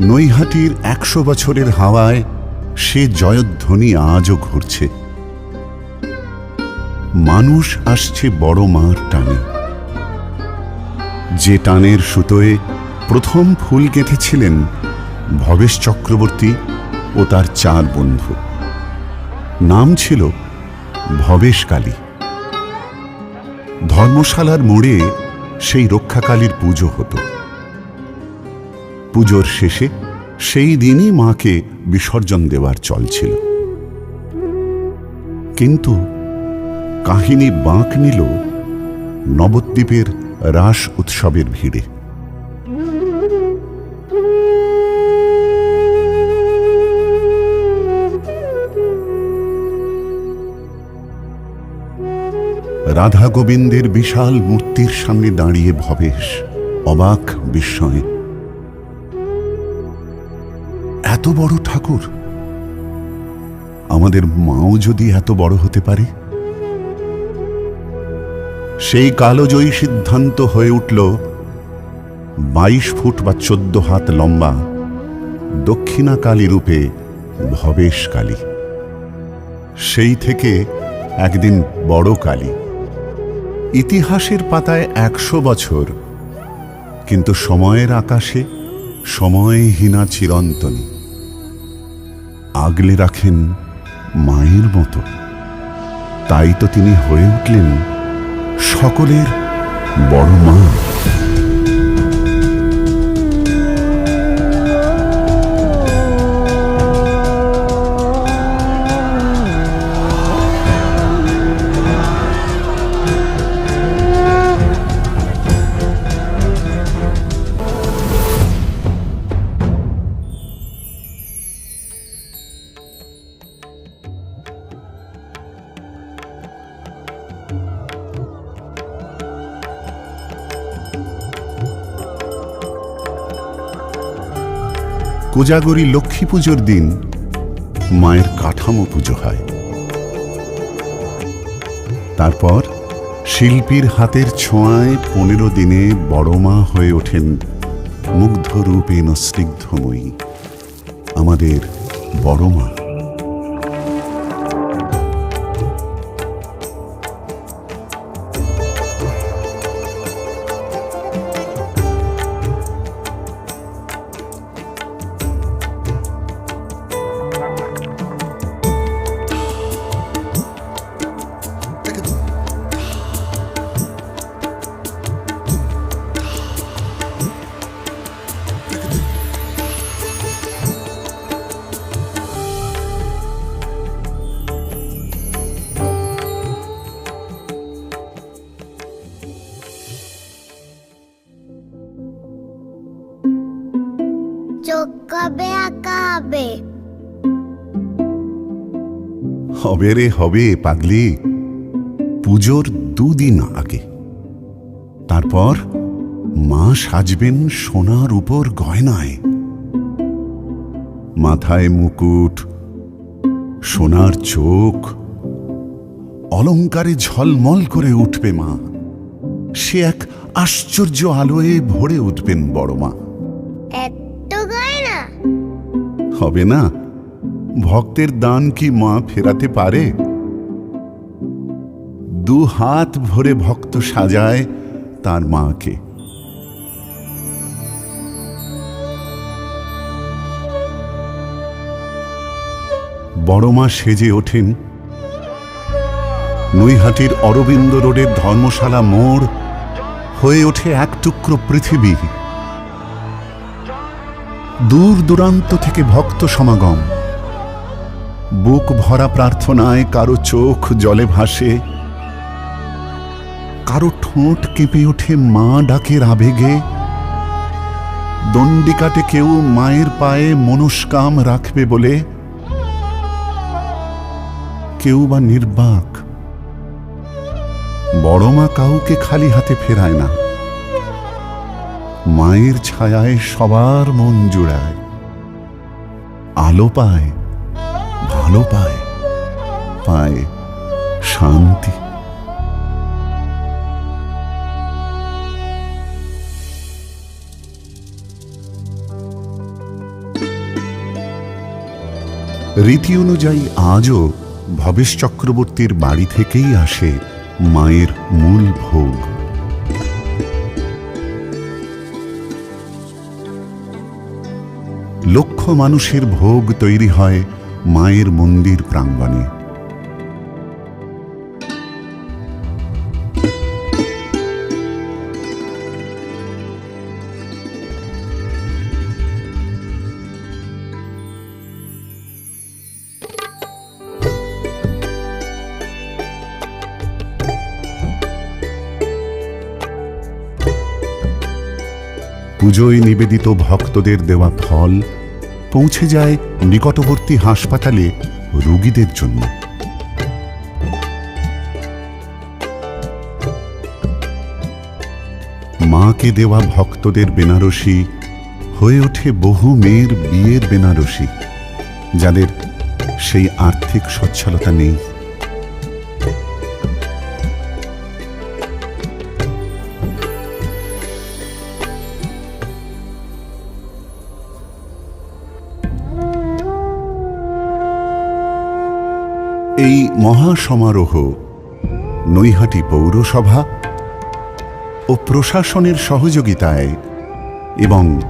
নৈহাটির একশো বছরের হাওয়ায় সে জয়ধ্বনি আজও ঘুরছে। মানুষ আসছে বড় মার টানে। যে টানের সুতোয় প্রথম ফুল গেঁথেছিলেন ভবেশ চক্রবর্তী ও তার চার বন্ধু। নাম ছিল ভবেশ কালী। ধর্মশালার মোড়ে সেই রক্ষাকালীর পুজো হতো। পুজোর শেষে সেই দিনই মাকে বিসর্জন দেওয়ার চল ছিল। কিন্তু কাহিনী বাঁক নিল নবদ্বীপের রাস উৎসবের ভিড়ে। রাধা গোবিন্দের বিশাল মূর্তির সামনে দাঁড়িয়ে ভবেশ, অবাক বিস্ময়ে এত বড় ঠাকুর? আমাদের মাও যদি এত বড় হতে পারে? সেই কালোজয়ী সিদ্ধান্ত হয়ে উঠল, বাইশ ফুট বা চোদ্দ হাত লম্বা দক্ষিণা কালী রূপে ভবেশ কালী সেই থেকে একদিন বড় কালী। ইতিহাসের পাতায় একশো বছর, কিন্তু সময়ের আকাশে সময়হীনা চিরন্তনী। আগলে রাখেন মায়ের মতো। তাই তো তিনি হয়ে উঠলেন সকলের বড় মা। কোজাগরী লক্ষ্মী পুজোর দিন মায়ের কাঠামো পুজো হয়। তারপর শিল্পীর হাতের ছোঁয়ায় পনেরো দিনে বড় মা হয়ে ওঠেন মুগ্ধ রূপেণ আমাদের বড় মা। চোখ কবে আঁকা হবে হবে রে, হবে, পাগলি। পুজোর দুদিন আগে। তারপর মা সাজবেন সোনার উপর গয়নায়। মাথায় মুকুট, সোনার চোখ। অলঙ্কারে ঝলমল করে উঠবে মা। সে এক আশ্চর্য আলোয়ে ভরে উঠবেন বড় মা। হবে না? ভক্তের দান কি মা ফেরাতে পারে? দু হাত ভরে ভক্ত সাজায় তার মাকে। বড় মা সেজে ওঠেন। নৈহাটির অরবিন্দ রোডের ধর্মশালা মোড় হয়ে ওঠে এক টুকরো পৃথিবী। দূর দূরান্ত থেকে ভক্ত সমাগম। বুক ভরা প্রার্থনায় কারও চোখ জলে ভাসে, কারও ঠোঁট কেঁপে ওঠে মা ডাকের আবেগে, দণ্ডিকাটে কেউ মায়ের পায়ে মনস্কাম রাখবে বলে, কেউ বা নির্বাক। বড় মা কাউকে খালি হাতে ফেরায় না। মায়ের ছায়ায় সবার মন জুড়ায়, আলো পায়, ভালো পায় পায় শান্তি। রীতি অনুযায়ী আজও ভবেশ চক্রবর্তীর বাড়ি থেকেই আসে মায়ের মূল ভোগ। লক্ষ মানুষের ভোগ তৈরি হয় মায়ের মন্দির প্রাঙ্গণে। পুজোয় নিবেদিত ভক্তদের দেওয়া ফল পৌঁছে যায় নিকটবর্তী হাসপাতালে রোগীদের জন্য। মাকে দেওয়া ভক্তদের বেনারসি, হয়ে ওঠে বহু মেয়ের বিয়ের বেনারসি, যাদের সেই আর্থিক সচ্ছলতা নেই। মহাসমারোহ, নৈহাটি পৌরসভা ও প্রশাসনের সহযোগিতায় এবং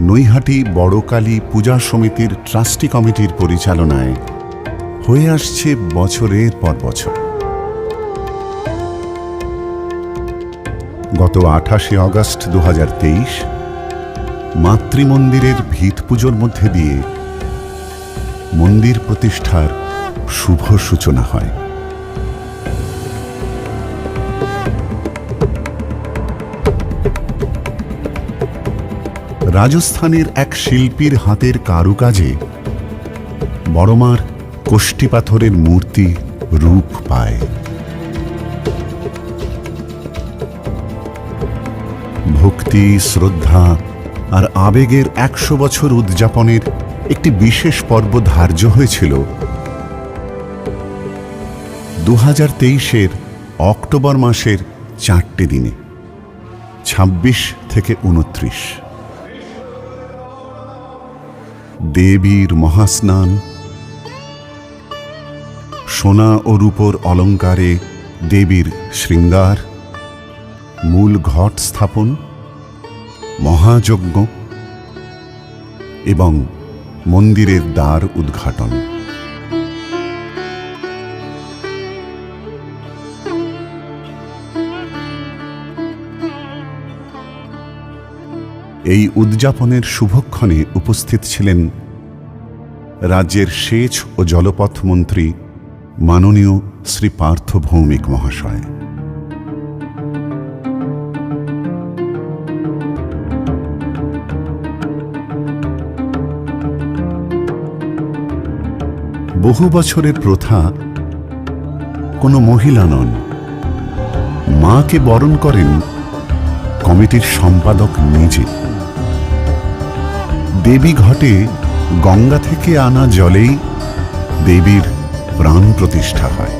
নৈহাটি বড়কালী পূজা সমিতির ট্রাস্টি কমিটির পরিচালনায় হয়ে আসছে বছরের পর বছর। গত আঠাশে অগস্ট দু মাতৃমন্দিরের ভিত পুজোর মধ্যে দিয়ে মন্দির প্রতিষ্ঠার শুভ সূচনা হয়। রাজস্থানের এক শিল্পীর হাতের কারুকাজে বড়মার পাথরের মূর্তি রূপ পায়। ভক্তি, শ্রদ্ধা আর আবেগের একশো বছর উদযাপনের একটি বিশেষ পর্ব ধার্য হয়েছিল দু হাজার তেইশের অক্টোবর মাসের চারটে দিনে, ছাব্বিশ থেকে উনত্রিশ। দেবীর মহাস্নান, সোনা ও রূপোর অলঙ্কারে দেবীর শৃঙ্গার, মূল ঘট স্থাপন, মহাযজ্ঞ এবং মন্দিরের দ্বার উদ্ঘাটন। এই উদযাপনের শুভক্ষণে উপস্থিত ছিলেন রাজ্যের সেচ ও জলপথ মন্ত্রী মাননীয় শ্রী পার্থ ভৌমিক মহাশয়। বহু বছরের প্রথা কোনো মহিলা নন। মাকে বরণ করেন কমিটির সম্পাদক নিজে। দেবী ঘটে গঙ্গা থেকে আনা জলেই দেবীর প্রাণ প্রতিষ্ঠা হয়।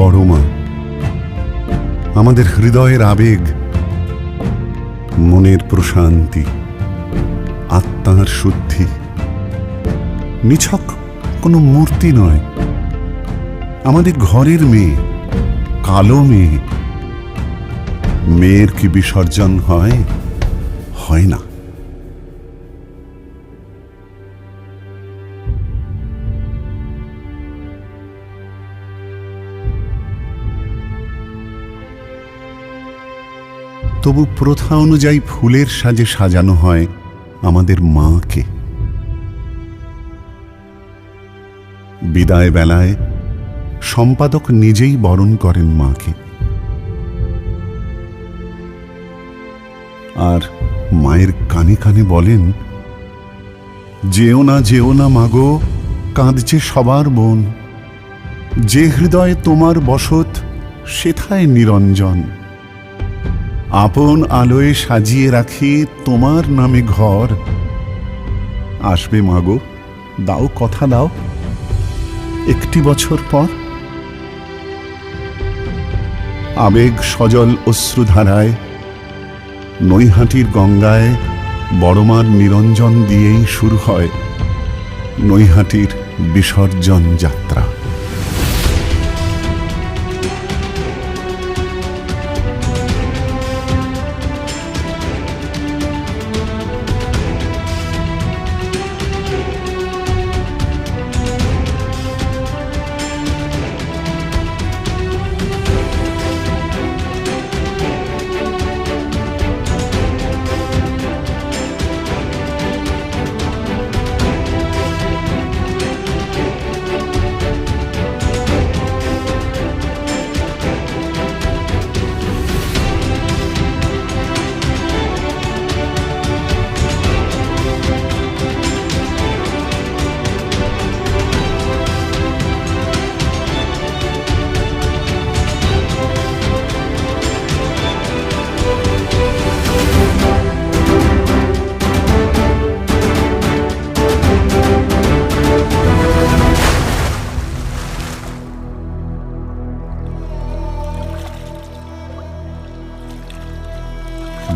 বড় মা। আমাদের হৃদয়ের আবেগ, মনের প্রশান্তি, আত্মার শুদ্ধি। নিছক কোনো মূর্তি নয়। আমাদের ঘরের মেয়ে, কালো মেয়ে। মেয়ের কি বিসর্জন হয়? হয় না। তবু প্রথা অনুযায়ী ফুলের সাজে সাজানো হয় আমাদের মাকে। বিদায় বেলায় সম্পাদক নিজেই বরণ করেন মাকে। আর মায়ের কানে কানে বলেন, যেও না যেও না মাগো কাঁদছে সবার বোন যে হৃদয়ে তোমার বসত, সেথায় নিরঞ্জন। আপন আলোয় সাজিয়ে রাখি তোমার নামে ঘর। আসবে মাগো দাও কথা দাও। একটি বছর পর। আবেগ সজল অশ্রুধারায়, নৈহাটির গঙ্গায় বড়মার নিরঞ্জন দিয়েই শুরু হয় নৈহাটির বিসর্জন যাত্রা।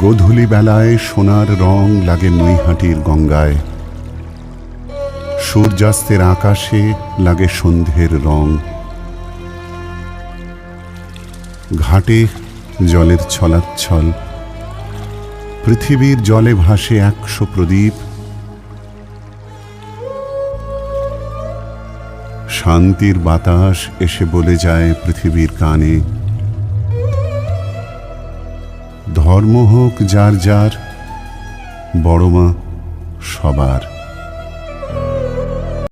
গোধূলি বেলায় সোনার রং লাগে নৈহাটির গঙ্গায়। সূর্যাস্তের আকাশে লাগে সন্ধ্যের রং। ঘাটে জলের ছলাচ্ছল। পৃথিবীর জলে ভাসে একশো প্রদীপ। শান্তির বাতাস এসে বলে যায় পৃথিবীর কানে। ধর্ম হোক যার যার বড়মা সবার।